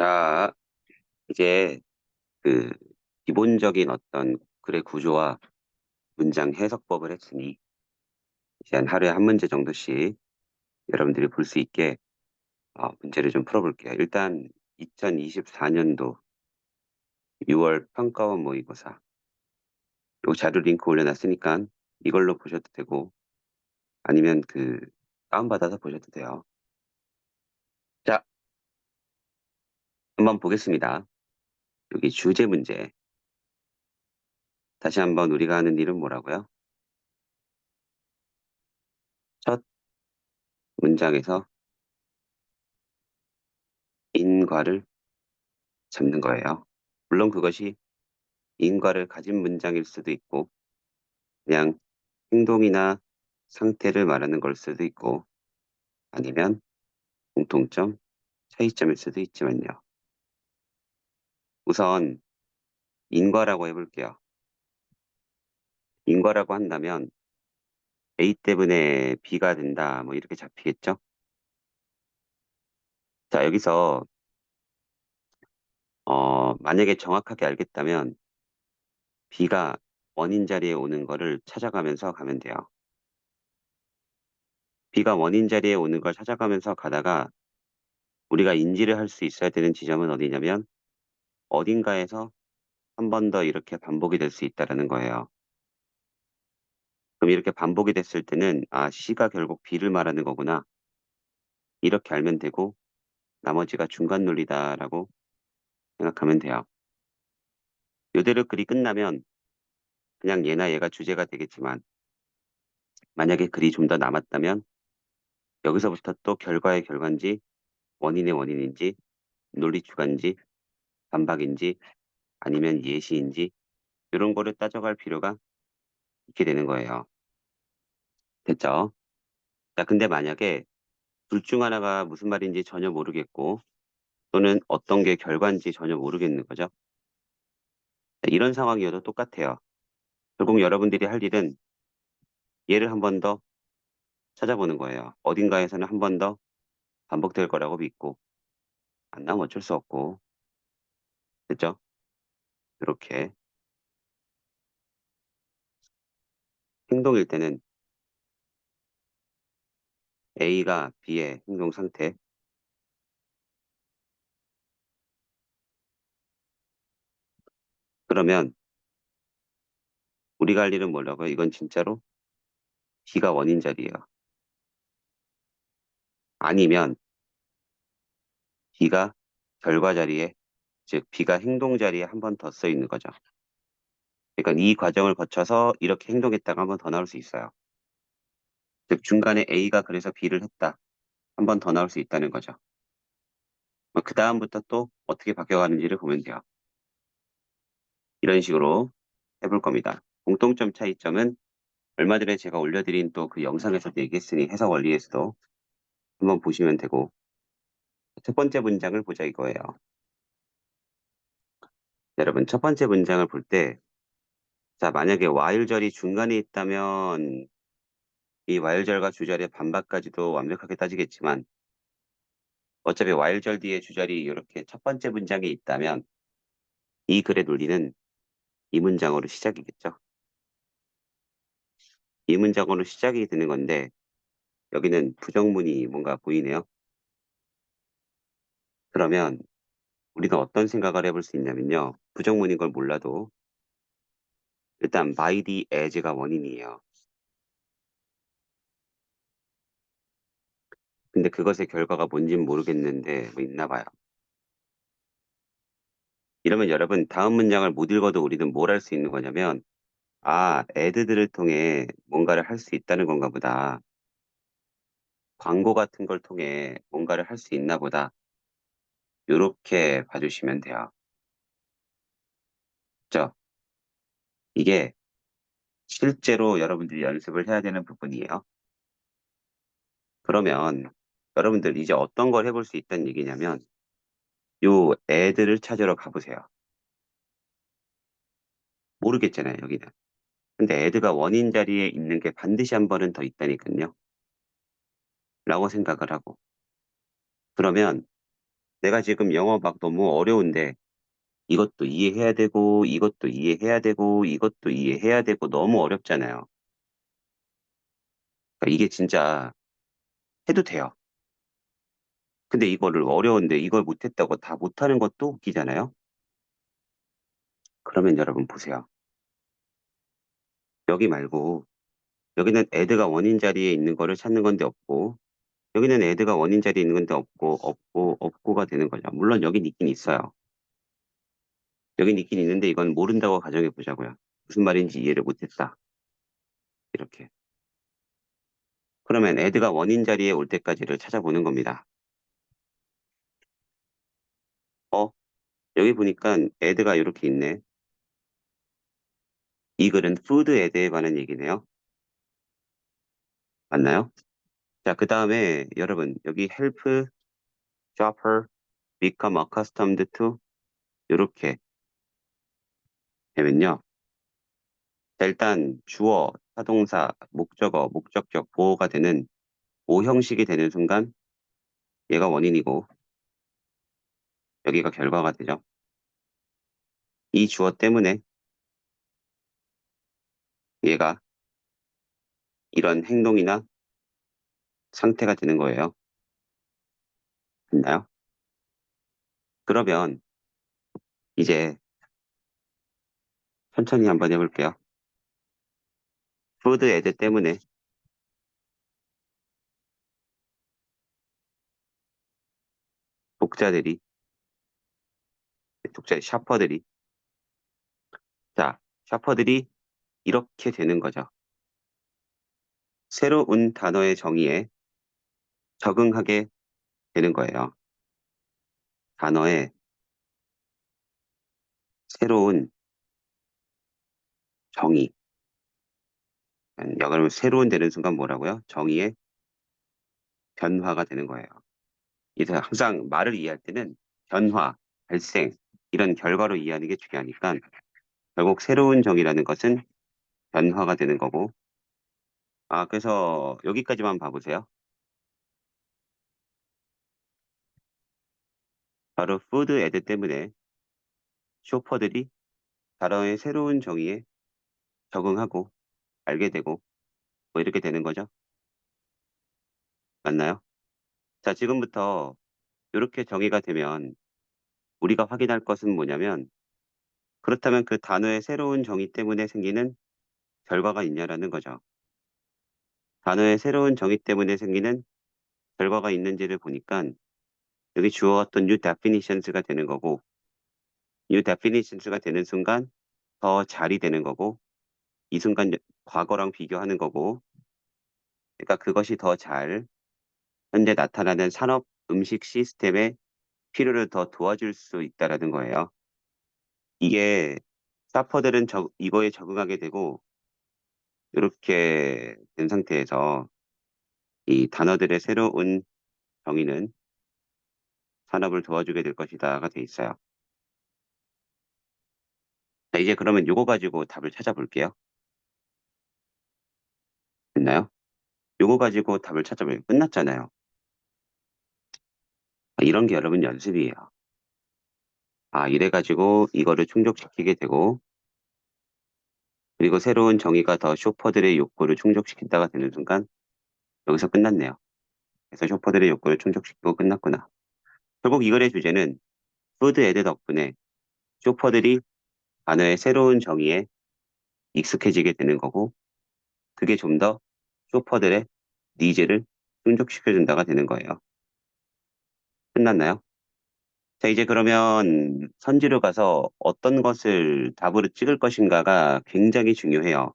자, 이제 그 기본적인 어떤 글의 구조와 문장 해석법을 했으니 이제 한 하루에 한 문제 정도씩 여러분들이 볼 수 있게 어, 문제를 좀 풀어볼게요. 일단 2024년도 6월 평가원 모의고사 요 자료 링크 올려놨으니까 이걸로 보셔도 되고 아니면 그 다운받아서 보셔도 돼요. 자, 한번 보겠습니다. 여기 주제 문제. 다시 한번 우리가 하는 일은 뭐라고요? 첫 문장에서 인과를 잡는 거예요. 물론 그것이 인과를 가진 문장일 수도 있고, 그냥 행동이나 상태를 말하는 걸 수도 있고, 아니면 공통점, 차이점일 수도 있지만요. 우선 인과라고 해볼게요. 인과라고 한다면 A 때문에 B가 된다, 뭐 이렇게 잡히겠죠? 자, 여기서 어, 만약에 정확하게 알겠다면 B가 원인 자리에 오는 거를 찾아가면서 가면 돼요. B가 원인 자리에 오는 걸 찾아가면서 가다가 우리가 인지를 할 수 있어야 되는 지점은 어디냐면 어딘가에서 한 번 더 이렇게 반복이 될 수 있다라는 거예요. 그럼 이렇게 반복이 됐을 때는 아, C가 결국 B를 말하는 거구나. 이렇게 알면 되고 나머지가 중간 논리다라고 생각하면 돼요. 요대로 글이 끝나면 그냥 얘나 얘가 주제가 되겠지만 만약에 글이 좀 더 남았다면 여기서부터 또 결과의 결과인지 원인의 원인인지 논리 주관인지 반박인지 아니면 예시인지 이런 거를 따져갈 필요가 있게 되는 거예요. 됐죠? 자, 근데 만약에 둘 중 하나가 무슨 말인지 전혀 모르겠고 또는 어떤 게 결과인지 전혀 모르겠는 거죠. 자, 이런 상황이어도 똑같아요. 결국 여러분들이 할 일은 얘를 한 번 더 찾아보는 거예요. 어딘가에서는 한 번 더 반복될 거라고 믿고 안 나오면 어쩔 수 없고 됐죠? 이렇게 행동일 때는 A가 B의 행동 상태 그러면 우리가 할 일은 뭐라고요? 이건 진짜로 B가 원인 자리예요. 아니면 B가 결과 자리에 즉 B가 행동 자리에 한 번 더 써 있는 거죠. 그러니까 이 과정을 거쳐서 이렇게 행동했다가 한 번 더 나올 수 있어요. 즉 중간에 A가 그래서 B를 했다. 한 번 더 나올 수 있다는 거죠. 그 다음부터 또 어떻게 바뀌어가는지를 보면 돼요. 이런 식으로 해볼 겁니다. 공통점 차이점은 얼마 전에 제가 올려드린 또 그 영상에서도 얘기했으니 해석 원리에서도 한번 보시면 되고 첫 번째 문장을 보자 이거예요. 여러분 첫 번째 문장을 볼 때 자 만약에 와일절이 중간에 있다면 이 와일절과 주절의 반박까지도 완벽하게 따지겠지만 어차피 와일절 뒤에 주절이 이렇게 첫 번째 문장에 있다면 이 글의 논리는 이 문장으로 시작이겠죠. 이 문장으로 시작이 되는 건데 여기는 부정문이 뭔가 보이네요. 그러면 우리가 어떤 생각을 해볼 수 있냐면요. 부정문인 걸 몰라도 일단 by the as가 원인이에요. 근데 그것의 결과가 뭔진 모르겠는데 뭐 있나 봐요. 이러면 여러분 다음 문장을 못 읽어도 우리는 뭘 할 수 있는 거냐면 아, 애드들을 통해 뭔가를 할 수 있다는 건가 보다. 광고 같은 걸 통해 뭔가를 할 수 있나 보다. 이렇게 봐주시면 돼요. 그죠? 이게 실제로 여러분들이 연습을 해야 되는 부분이에요. 그러면 여러분들 이제 어떤 걸 해볼 수 있다는 얘기냐면 요 애들을 찾으러 가보세요. 모르겠잖아요, 여기는. 근데 애드가 원인 자리에 있는 게 반드시 한 번은 더 있다니까요. 라고 생각을 하고. 그러면 내가 지금 영어 막 너무 어려운데 이것도 이해해야 되고 이것도 이해해야 되고 이것도 이해해야 되고 너무 어렵잖아요. 그러니까 이게 진짜 해도 돼요. 근데 이거를 어려운데 이걸 못했다고 다 못하는 것도 웃기잖아요. 그러면 여러분 보세요. 여기 말고 여기는 애드가 원인 자리에 있는 거를 찾는 건데 없고 여기는 애드가 원인 자리에 있는 건데 없고 없고 없고가 되는 거죠. 물론 여긴 있긴 있어요. 여긴 있긴 있는데 이건 모른다고 가정해 보자고요. 무슨 말인지 이해를 못했다. 이렇게. 그러면 애드가 원인 자리에 올 때까지를 찾아보는 겁니다. 어? 여기 보니까 애드가 이렇게 있네. 이 글은 푸드 애드에 관한 얘기네요. 맞나요? 자, 그 다음에 여러분 여기 help shopper become accustomed to 이렇게 되면요. 자, 일단 주어, 타동사, 목적어, 목적격, 보호가 되는 O 형식이 되는 순간 얘가 원인이고 여기가 결과가 되죠. 이 주어 때문에 얘가 이런 행동이나 상태가 되는 거예요. 됐나요? 그러면 이제 천천히 한번 해볼게요. 푸드 애드 때문에 독자들이 독자 샤퍼들이 자 샤퍼들이 이렇게 되는 거죠. 새로운 단어의 정의에 적응하게 되는 거예요. 단어의 새로운 정의. 그러면 새로운 되는 순간 뭐라고요? 정의의 변화가 되는 거예요. 그래서 항상 말을 이해할 때는 변화, 발생, 이런 결과로 이해하는 게 중요하니까 결국 새로운 정의라는 것은 변화가 되는 거고 아 그래서 여기까지만 봐보세요. 바로 푸드 애드 때문에 쇼퍼들이 단어의 새로운 정의에 적응하고 알게 되고 뭐 이렇게 되는 거죠. 맞나요? 자, 지금부터 이렇게 정의가 되면 우리가 확인할 것은 뭐냐면 그렇다면 그 단어의 새로운 정의 때문에 생기는 결과가 있냐라는 거죠. 단어의 새로운 정의 때문에 생기는 결과가 있는지를 보니까 여기 주어왔던 new definitions가 되는 거고 new definitions가 되는 순간 더 잘이 되는 거고 이 순간 과거랑 비교하는 거고 그러니까 그것이 더 잘 현재 나타나는 산업 음식 시스템의 필요를 더 도와줄 수 있다라는 거예요. 이게 사퍼들은 저, 이거에 적응하게 되고 이렇게 된 상태에서 이 단어들의 새로운 정의는 산업을 도와주게 될 것이다가 돼 있어요. 자, 이제 그러면 요거 가지고 답을 찾아볼게요. 됐나요? 요거 가지고 답을 찾아볼게요. 끝났잖아요. 아, 이런 게 여러분 연습이에요. 아, 이래가지고 이거를 충족시키게 되고 그리고 새로운 정의가 더 쇼퍼들의 욕구를 충족시킨다가 되는 순간 여기서 끝났네요. 그래서 쇼퍼들의 욕구를 충족시키고 끝났구나. 결국 이 글의 주제는 푸드 애드 덕분에 쇼퍼들이 단어의 새로운 정의에 익숙해지게 되는 거고 그게 좀 더 쇼퍼들의 니즈를 충족시켜준다가 되는 거예요. 끝났나요? 자, 이제 그러면 선지로 가서 어떤 것을 답으로 찍을 것인가가 굉장히 중요해요.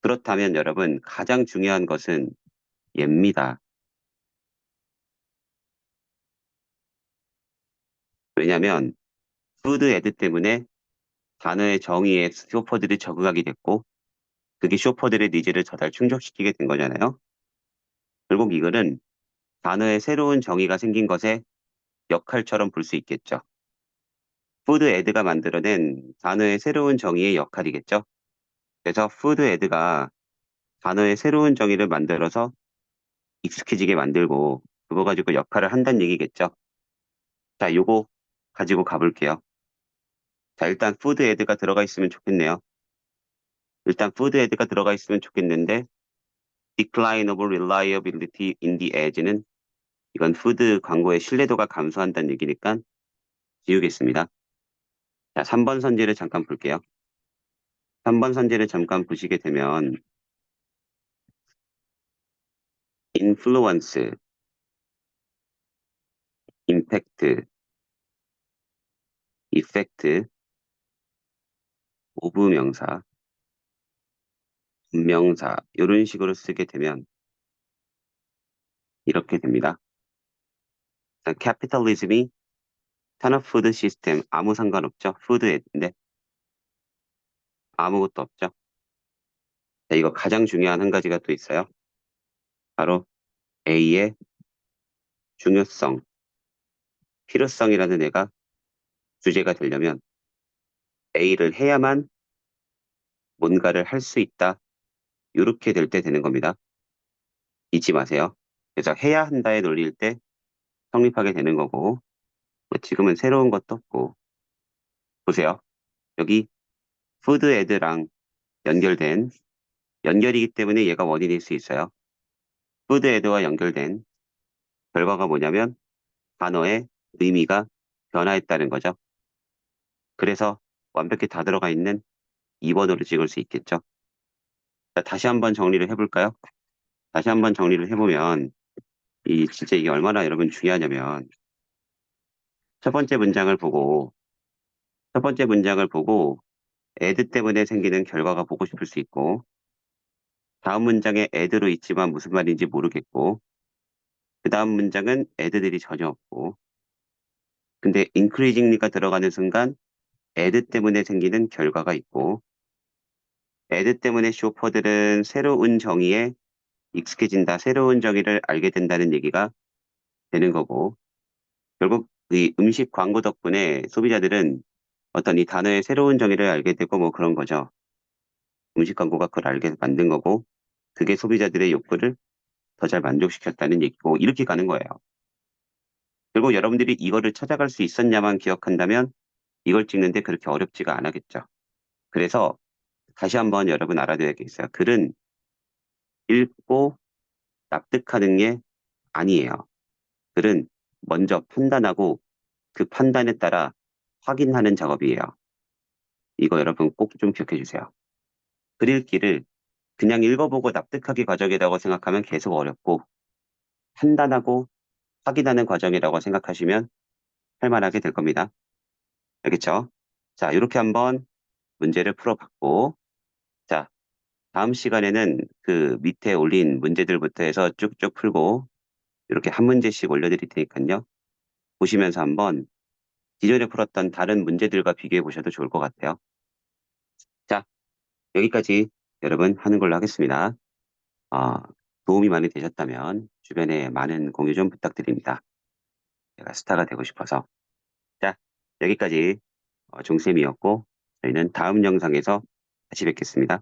그렇다면 여러분, 가장 중요한 것은 얘입니다. 왜냐면, 푸드 애드 때문에 단어의 정의에 쇼퍼들이 적응하게 됐고, 그게 쇼퍼들의 니즈를 더잘 충족시키게 된 거잖아요. 결국 이거는 단어의 새로운 정의가 생긴 것의 역할처럼 볼 수 있겠죠. 푸드 애드가 만들어낸 단어의 새로운 정의의 역할이겠죠. 그래서 푸드 애드가 단어의 새로운 정의를 만들어서 익숙해지게 만들고 그거 가지고 역할을 한다는 얘기겠죠. 자, 요거 가지고 가볼게요. 자, 일단 푸드 에드가 들어가 있으면 좋겠네요. 일단 푸드 에드가 들어가 있으면 좋겠는데 decline of reliability in the edge는 이건 푸드 광고의 신뢰도가 감소한다는 얘기니까 지우겠습니다. 자, 3번 선지를 잠깐 볼게요. 3번 선지를 잠깐 보시게 되면 influence, impact, effect, 오부명사, 분명사 이런 식으로 쓰게 되면 이렇게 됩니다. 캐피탈리즘이 산업 푸드 시스템 아무 상관없죠. 푸드인데 아무것도 없죠. 자, 이거 가장 중요한 한 가지가 또 있어요. 바로 A의 중요성, 필요성이라는 애가 주제가 되려면 A를 해야만 뭔가를 할 수 있다. 이렇게 될 때 되는 겁니다. 잊지 마세요. 그래서 해야 한다에 놀릴 때 성립하게 되는 거고 뭐 지금은 새로운 것도 없고 보세요. 여기 푸드 애드랑 연결된 연결이기 때문에 얘가 원인일 수 있어요. 푸드 애드와 연결된 결과가 뭐냐면 단어의 의미가 변화했다는 거죠. 그래서 완벽히 다 들어가 있는 2번으로 찍을 수 있겠죠. 자, 다시 한번 정리를 해볼까요? 다시 한번 정리를 해보면 이 진짜 이게 얼마나 여러분 중요하냐면 첫 번째 문장을 보고 첫 번째 문장을 보고 애드 때문에 생기는 결과가 보고 싶을 수 있고 다음 문장에 애드로 있지만 무슨 말인지 모르겠고 그 다음 문장은 애드들이 전혀 없고 근데 increasingly가 들어가는 순간 애드 때문에 생기는 결과가 있고 애드 때문에 쇼퍼들은 새로운 정의에 익숙해진다, 새로운 정의를 알게 된다는 얘기가 되는 거고 결국 이 음식 광고 덕분에 소비자들은 어떤 이 단어의 새로운 정의를 알게 되고 뭐 그런 거죠. 음식 광고가 그걸 알게 만든 거고 그게 소비자들의 욕구를 더 잘 만족시켰다는 얘기고 이렇게 가는 거예요. 결국 여러분들이 이거를 찾아갈 수 있었냐만 기억한다면 이걸 찍는데 그렇게 어렵지가 않았겠죠. 그래서 다시 한번 여러분 알아둬야 겠어요. 글은 읽고 납득하는 게 아니에요. 글은 먼저 판단하고 그 판단에 따라 확인하는 작업이에요. 이거 여러분 꼭 좀 기억해 주세요. 글 읽기를 그냥 읽어보고 납득하기 과정이라고 생각하면 계속 어렵고 판단하고 확인하는 과정이라고 생각하시면 할만하게 될 겁니다. 알겠죠? 자, 이렇게 한번 문제를 풀어봤고 자, 다음 시간에는 그 밑에 올린 문제들부터 해서 쭉쭉 풀고 이렇게 한 문제씩 올려드릴 테니까요. 보시면서 한번 기존에 풀었던 다른 문제들과 비교해 보셔도 좋을 것 같아요. 자, 여기까지 여러분 하는 걸로 하겠습니다. 어, 도움이 많이 되셨다면 주변에 많은 공유 좀 부탁드립니다. 제가 스타가 되고 싶어서. 자, 여기까지 어, 종쌤이었고 저희는 다음 영상에서 다시 뵙겠습니다.